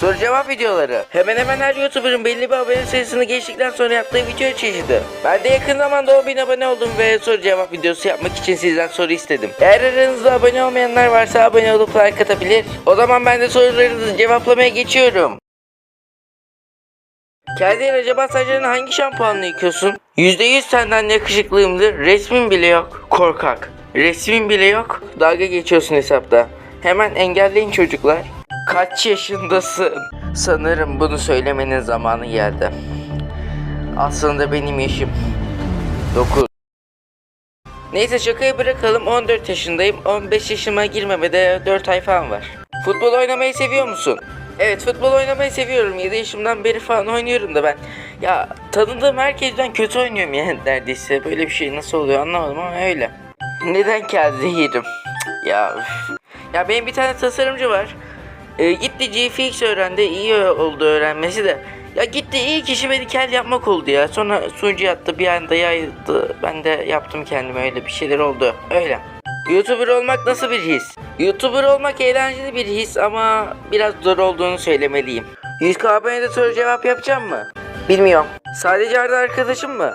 Soru cevap videoları. Hemen hemen her YouTuber'ın belli bir abone sayısını geçtikten sonra yaptığı video çeşidi. Ben de yakın zamanda 10 bin abone oldum ve soru cevap videosu yapmak için sizden soru istedim. Eğer aranızda abone olmayanlar varsa abone olup like atabilir. O zaman ben de sorularınızı cevaplamaya geçiyorum. Kendin acaba saçlarını hangi şampuanla yıkıyorsun? %100 senden yakışıklıyımdır. Resmin bile yok. Korkak. Resmin bile yok. Dalga geçiyorsun hesapta. Hemen engelleyin çocuklar. Kaç yaşındasın? Sanırım bunu söylemenin zamanı geldi. Aslında benim yaşım 9. Neyse şakayı bırakalım 14 yaşındayım 15 yaşıma girmemede 4 ay falan var Futbol oynamayı seviyor musun? Evet futbol oynamayı seviyorum 7 yaşımdan beri falan oynuyorum da ben Ya tanıdığım herkesten kötü oynuyorum yani neredeyse böyle bir şey nasıl oluyor anlamadım ama öyle Neden kendi yerim? Ya. Ya benim bir tane tasarımcı var ee, gitti GFX öğrendi iyi oldu öğrenmesi de ya gitti iyi kişi beni kel yapmak oldu ya. Sonra sunucu yattı bir anda yayıldı. Ben de yaptım kendime öyle bir şeyler oldu. Öyle. YouTuber olmak nasıl bir his? YouTuber olmak eğlenceli bir his ama biraz zor olduğunu söylemeliyim. 100k abonede soru cevap yapacağım mı? Bilmiyorum. Sadece Arda arkadaşım mı?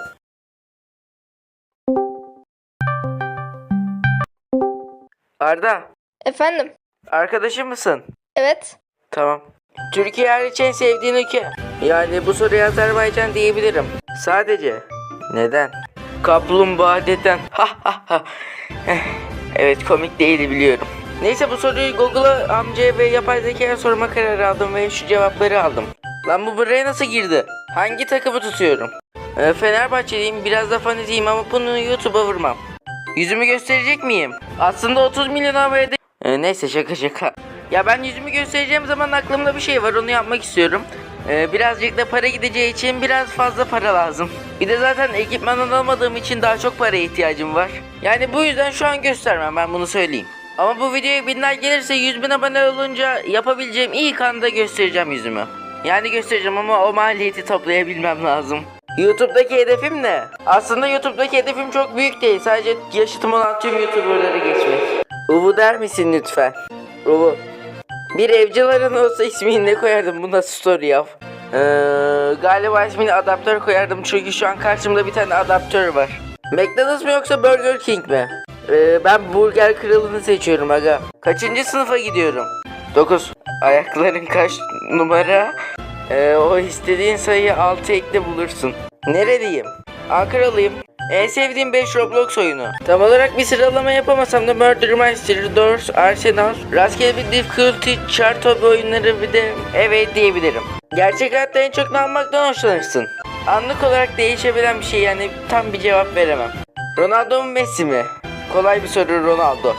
Arda, Efendim? arkadaşım mısın? Evet. Tamam. Türkiye hariç en sevdiğin ülke? Yani bu soruya Azerbaycan diyebilirim. Sadece. Neden? Kaplumbağa deden. Ha ha ha. Eh, evet komik değildi biliyorum. Neyse bu soruyu Google'a amcaya ve yapay zekaya sorma kararı aldım ve şu cevapları aldım. Lan bu buraya nasıl girdi? Hangi takımı tutuyorum? Ee, Fenerbahçeliyim biraz da fanatiyim ama bunu YouTube'a vurmam. Yüzümü gösterecek miyim? Aslında 30 milyon abonede... Ee, neyse şaka şaka. Ya ben yüzümü göstereceğim zaman aklımda bir şey var onu yapmak istiyorum. Ee, birazcık da para gideceği için biraz fazla para lazım. Bir de zaten ekipman alamadığım için daha çok paraya ihtiyacım var. Yani bu yüzden şu an göstermem ben bunu söyleyeyim. Ama bu videoya binler gelirse 100 bin abone olunca yapabileceğim ilk anda göstereceğim yüzümü. Yani göstereceğim ama o maliyeti toplayabilmem lazım. YouTube'daki hedefim ne? Aslında YouTube'daki hedefim çok büyük değil. Sadece yaşıtım olan tüm YouTuber'ları geçmek. Uvu der misin lütfen? Uvu. Bir evcilerin olsa ismini ne koyardım? Bu nasıl story yap? Ee, galiba ismini adaptör koyardım çünkü şu an karşımda bir tane adaptör var. McDonald's mı yoksa Burger King mi? Ee, ben Burger Kralı'nı seçiyorum aga. Kaçıncı sınıfa gidiyorum? 9. Ayakların kaç numara? Ee, o istediğin sayıyı 6 ekle bulursun. Nereliyim? Ankaralıyım. En sevdiğim 5 Roblox oyunu. Tam olarak bir sıralama yapamasam da Murder Mystery, Doors, Arsenal, rastgele bir difficulty, chart hobi oyunları bir de evet diyebilirim. Gerçek hayatta en çok ne almaktan hoşlanırsın? Anlık olarak değişebilen bir şey yani tam bir cevap veremem. Ronaldo mu Messi mi? Kolay bir soru Ronaldo.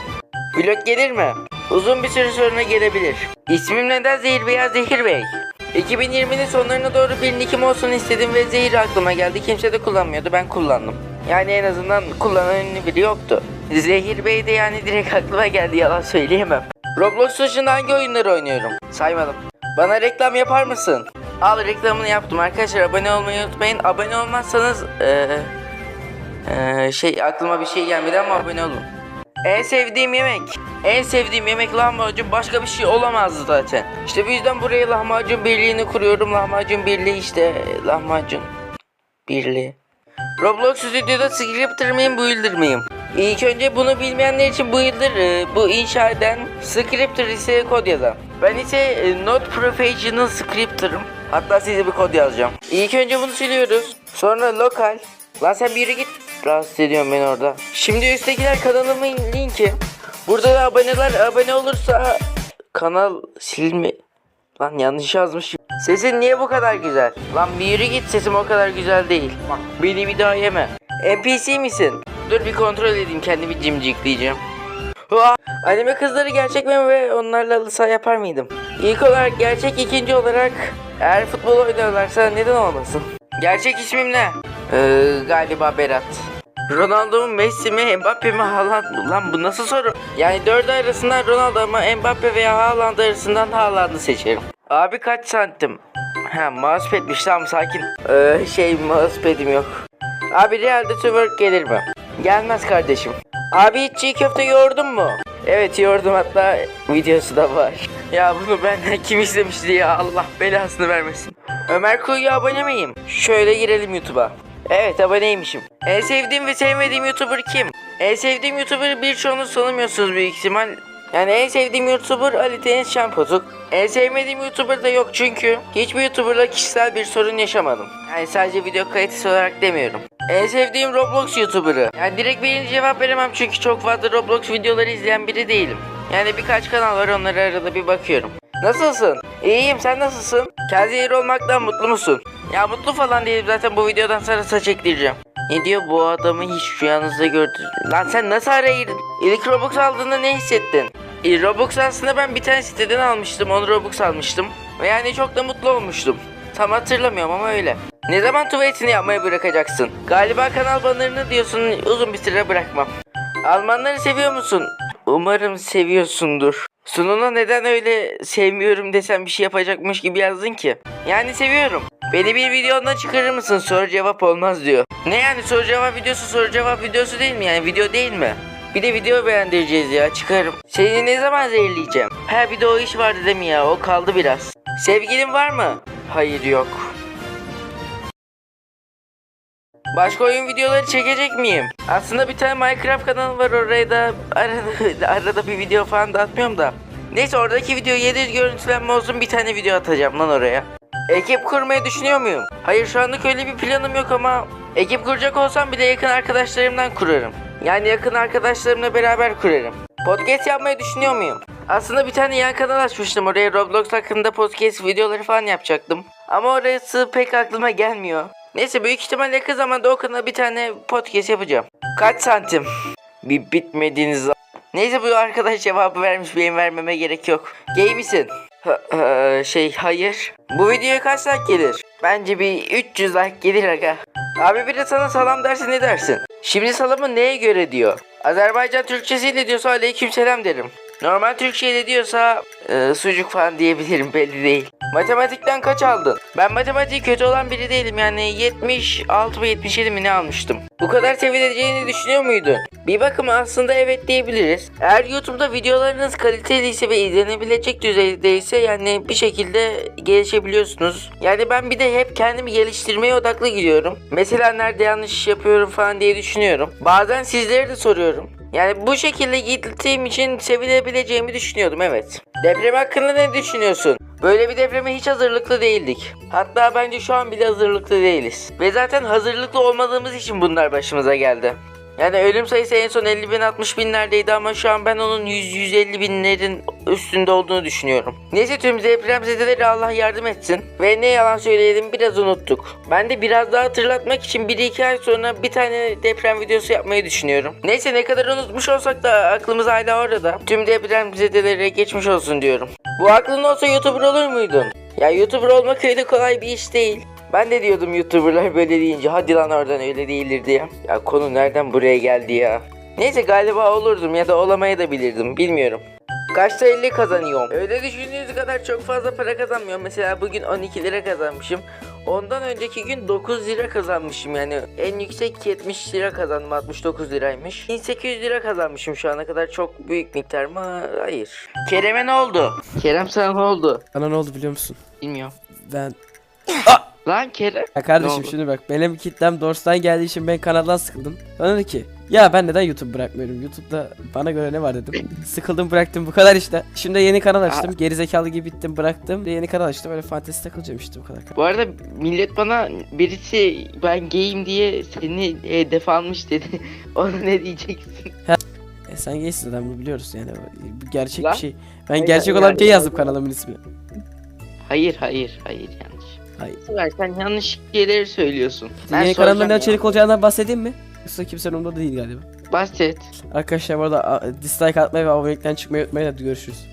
Vlog gelir mi? Uzun bir süre sonra gelebilir. İsmim neden Zehir veya Zehir Bey? 2020'nin sonlarına doğru bir nickim olsun istedim ve zehir aklıma geldi. Kimse de kullanmıyordu ben kullandım. Yani en azından kullanan ünlü biri yoktu. Zehir Bey de yani direkt aklıma geldi yalan söyleyemem. Roblox dışında hangi oyunları oynuyorum? Saymadım. Bana reklam yapar mısın? Al reklamını yaptım arkadaşlar abone olmayı unutmayın. Abone olmazsanız eee eee, şey aklıma bir şey gelmedi ama abone olun. En sevdiğim yemek. En sevdiğim yemek lahmacun başka bir şey olamazdı zaten. İşte bu yüzden buraya lahmacun birliğini kuruyorum. Lahmacun birliği işte lahmacun birliği. Roblox stüdyoda scripter miyim builder miyim? İlk önce bunu bilmeyenler için builder e, bu inşa eden scripter ise kod yazan. Ben ise e, not professional scripter'ım. Hatta size bir kod yazacağım. İlk önce bunu siliyoruz. Sonra lokal. Lan sen bir yere git. Rahatsız ediyorum beni orada. Şimdi üsttekiler kanalımın linki. Burada da aboneler abone olursa kanal silme... Lan yanlış yazmışım. Sesin niye bu kadar güzel? Lan bir yürü git sesim o kadar güzel değil. Bak beni bir daha yeme. NPC misin? Dur bir kontrol edeyim kendimi cimcikleyeceğim. Hua! Anime kızları gerçek mi ve onlarla alışa yapar mıydım? İlk olarak gerçek ikinci olarak eğer futbol oynuyorlarsa neden olmasın? Gerçek ismim ne? Ee, galiba Berat. Ronaldo mu Messi mi Mbappe mi Haaland mı? Lan bu nasıl soru? Yani dört arasından Ronaldo ama Mbappe veya Haaland arasından Haaland'ı seçerim. Abi kaç santim? Ha mousepad'miş tamam sakin. Ee, şey mousepad'im yok. Abi Real'de twerk gelir mi? Gelmez kardeşim. Abi hiç çiğ köfte yoğurdun mu? Evet yordum hatta videosu da var. Ya bunu benden kim izlemişti ya Allah belasını vermesin. Ömer Kuyu'ya abone miyim? Şöyle girelim YouTube'a. Evet aboneymişim. En sevdiğim ve sevmediğim YouTuber kim? En sevdiğim YouTuber birçoğunuz tanımıyorsunuz büyük ihtimal. Yani en sevdiğim YouTuber Ali Deniz Şampozuk. En sevmediğim YouTuber da yok çünkü hiçbir YouTuber'la kişisel bir sorun yaşamadım. Yani sadece video kalitesi olarak demiyorum. En sevdiğim Roblox YouTuber'ı. Yani direkt birinci cevap veremem çünkü çok fazla Roblox videoları izleyen biri değilim. Yani birkaç kanal var onlara arada bir bakıyorum. Nasılsın? İyiyim sen nasılsın? Kendi olmaktan mutlu musun? Ya mutlu falan değilim zaten bu videodan sonra saç ektireceğim. Ne diyor bu adamı hiç rüyanızda gördüm. Lan sen nasıl araya girdin? İlk Robux aldığında ne hissettin? E, Robux aslında ben bir tane siteden almıştım. 10 Robux almıştım. Ve yani çok da mutlu olmuştum. Tam hatırlamıyorum ama öyle. Ne zaman tuvaletini yapmayı bırakacaksın? Galiba kanal bannerını diyorsun uzun bir süre bırakmam. Almanları seviyor musun? Umarım seviyorsundur. Sonuna neden öyle sevmiyorum desem bir şey yapacakmış gibi yazdın ki? Yani seviyorum. Beni bir videondan çıkarır mısın? Soru cevap olmaz diyor. Ne yani soru cevap videosu soru cevap videosu değil mi yani video değil mi? Bir de video beğendireceğiz ya çıkarım. Seni ne zaman zehirleyeceğim? Ha bir de o iş vardı değil mi ya o kaldı biraz. Sevgilin var mı? Hayır yok. Başka oyun videoları çekecek miyim? Aslında bir tane Minecraft kanalı var oraya da arada, arada bir video falan da atmıyorum da. Neyse oradaki video 700 görüntülenme olsun bir tane video atacağım lan oraya. Ekip kurmayı düşünüyor muyum? Hayır şu anlık öyle bir planım yok ama ekip kuracak olsam bile yakın arkadaşlarımdan kurarım. Yani yakın arkadaşlarımla beraber kurarım. Podcast yapmayı düşünüyor muyum? Aslında bir tane yan kanal açmıştım oraya Roblox hakkında podcast videoları falan yapacaktım. Ama orası pek aklıma gelmiyor. Neyse büyük ihtimalle yakın zamanda o kanala bir tane podcast yapacağım. Kaç santim? Bir bitmediğiniz Neyse bu arkadaş cevabı vermiş benim vermeme gerek yok. Gay misin? Şey hayır. Bu videoya kaç like gelir? Bence bir 300 like gelir aga. Abi biri sana salam derse ne dersin? Şimdi salamı neye göre diyor? Azerbaycan Türkçesiyle diyorsa aleyküm selam derim. Normal Türkçeyle diyorsa e, sucuk falan diyebilirim belli değil. Matematikten kaç aldın? Ben matematiği kötü olan biri değilim yani 76 ve 77 mi ne almıştım. Bu kadar sevileceğini düşünüyor muydun? Bir bakıma aslında evet diyebiliriz. Eğer YouTube'da videolarınız kaliteliyse ve izlenebilecek düzeydeyse yani bir şekilde gelişebiliyorsunuz. Yani ben bir de hep kendimi geliştirmeye odaklı gidiyorum. Mesela nerede yanlış yapıyorum falan diye düşünüyorum. Bazen sizlere de soruyorum. Yani bu şekilde gittiğim için sevilebileceğimi düşünüyordum evet. Deprem hakkında ne düşünüyorsun? Böyle bir depreme hiç hazırlıklı değildik. Hatta bence şu an bile hazırlıklı değiliz. Ve zaten hazırlıklı olmadığımız için bunlar başımıza geldi. Yani ölüm sayısı en son 50 bin 60 binlerdeydi ama şu an ben onun 100-150 binlerin üstünde olduğunu düşünüyorum. Neyse tüm depremzedeleri Allah yardım etsin. Ve ne yalan söyleyelim biraz unuttuk. Ben de biraz daha hatırlatmak için 1-2 ay sonra bir tane deprem videosu yapmayı düşünüyorum. Neyse ne kadar unutmuş olsak da aklımız hala orada. Tüm depremzedelere geçmiş olsun diyorum. Bu aklın olsa YouTuber olur muydun? Ya YouTuber olmak öyle kolay bir iş değil. Ben de diyordum YouTuber'lar böyle deyince hadi lan oradan öyle değildir diye. Ya konu nereden buraya geldi ya. Neyse galiba olurdum ya da olamaya da bilirdim bilmiyorum. Kaçta 50 kazanıyorum. Öyle düşündüğünüz kadar çok fazla para kazanmıyorum. Mesela bugün 12 lira kazanmışım. Ondan önceki gün 9 lira kazanmışım yani en yüksek 70 lira kazandım 69 liraymış. 1800 lira kazanmışım şu ana kadar çok büyük miktar mı? Hayır. Kerem'e ne oldu? Kerem sana ne oldu? Bana ne oldu biliyor musun? Bilmiyorum. Ben... Lan Kerem. Ya Ne kardeşim oldu? şimdi bak benim kitlem Dors'tan geldiği için ben kanaldan sıkıldım. Bana dedi ki ya ben neden YouTube bırakmıyorum? YouTube'da bana göre ne var dedim. Sıkıldım bıraktım bu kadar işte. Şimdi yeni kanal açtım. Gerizekalı gibi bittim bıraktım. De yeni kanal açtım. Öyle fantezi takılacağım işte bu kadar. Bu arada millet bana birisi ben gayim diye seni hedef almış dedi. Ona ne diyeceksin? E sen gaysin zaten bunu biliyoruz yani. Bu gerçek Lan. bir şey. Ben Aynen, gerçek olan yani- bir şey yazdım kanalımın ismini. Hayır hayır hayır yanlış. Hayır. Sen yanlış şeyleri söylüyorsun. Ben yeni kanalımda ne içerik olacağından bahsedeyim mi? Yoksa kimsenin umurunda değil galiba. Bahset. Arkadaşlar bu arada a, dislike atmayı ve abonelikten çıkmayı unutmayın hadi görüşürüz.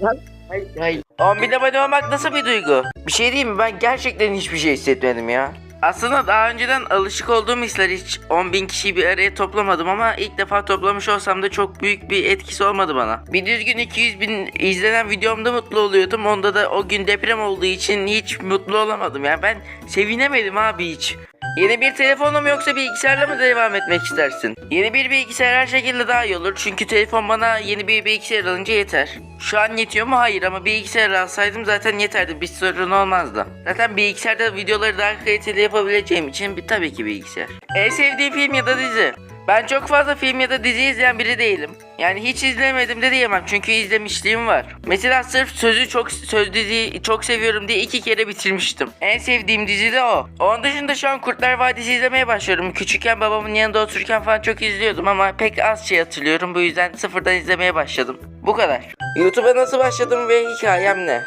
Hayır hayır. 10 bin abone olmak nasıl bir duygu? Bir şey diyeyim mi? Ben gerçekten hiçbir şey hissetmedim ya. Aslında daha önceden alışık olduğum hisler hiç 10 bin kişiyi bir araya toplamadım ama ilk defa toplamış olsam da çok büyük bir etkisi olmadı bana. Bir düzgün 200 bin izlenen videomda mutlu oluyordum. Onda da o gün deprem olduğu için hiç mutlu olamadım. Yani ben sevinemedim abi hiç. Yeni bir telefonla mı yoksa bilgisayarla mı devam etmek istersin? Yeni bir bilgisayar her şekilde daha iyi olur. Çünkü telefon bana yeni bir bilgisayar alınca yeter. Şu an yetiyor mu? Hayır ama bilgisayar alsaydım zaten yeterdi. Bir sorun olmazdı. Zaten bilgisayarda videoları daha kaliteli yapabileceğim için bir, tabii ki bilgisayar. En sevdiğim film ya da dizi? Ben çok fazla film ya da dizi izleyen biri değilim. Yani hiç izlemedim de diyemem çünkü izlemişliğim var. Mesela sırf sözü çok söz diziyi çok seviyorum diye iki kere bitirmiştim. En sevdiğim dizi de o. Onun dışında şu an Kurtlar Vadisi izlemeye başlıyorum. Küçükken babamın yanında otururken falan çok izliyordum ama pek az şey hatırlıyorum. Bu yüzden sıfırdan izlemeye başladım. Bu kadar. YouTube'a nasıl başladım ve hikayem ne?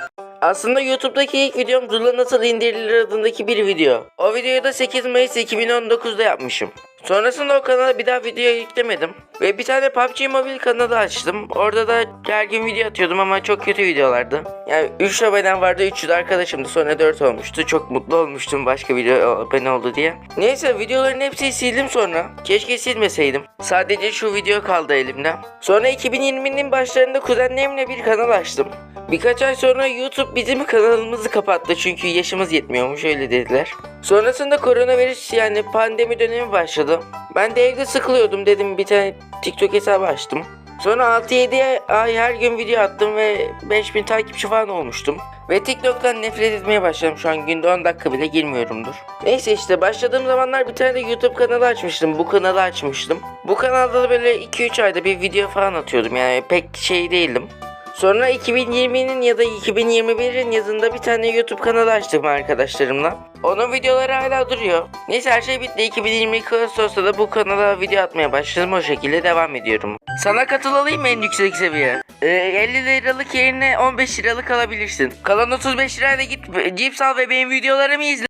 Aslında YouTube'daki ilk videom Zula Nasıl İndirilir adındaki bir video. O videoyu da 8 Mayıs 2019'da yapmışım. Sonrasında o kanala bir daha video yüklemedim. Ve bir tane PUBG Mobile kanalı açtım. Orada da her gün video atıyordum ama çok kötü videolardı. Yani 3 abonem vardı 300 arkadaşımdı sonra 4 olmuştu. Çok mutlu olmuştum başka video abone oldu diye. Neyse videoların hepsini sildim sonra. Keşke silmeseydim. Sadece şu video kaldı elimde. Sonra 2020'nin başlarında kuzenlerimle bir kanal açtım. Birkaç ay sonra YouTube bizim kanalımızı kapattı çünkü yaşımız yetmiyormuş öyle dediler. Sonrasında koronavirüs yani pandemi dönemi başladı. Ben de evde sıkılıyordum dedim bir tane TikTok hesabı açtım. Sonra 6-7 ay her gün video attım ve 5000 takipçi falan olmuştum. Ve TikTok'tan nefret etmeye başladım şu an günde 10 dakika bile girmiyorumdur. Neyse işte başladığım zamanlar bir tane de YouTube kanalı açmıştım. Bu kanalı açmıştım. Bu kanalda da böyle 2-3 ayda bir video falan atıyordum yani pek şey değildim. Sonra 2020'nin ya da 2021'in yazında bir tane YouTube kanalı açtım arkadaşlarımla. Onun videoları hala duruyor. Neyse her şey bitti. 2022 Ağustos'ta da bu kanala video atmaya başladım. O şekilde devam ediyorum. Sana katılalayım mı en yüksek seviye? Ee, 50 liralık yerine 15 liralık alabilirsin. Kalan 35 lirayla git cips al ve benim videolarımı izle.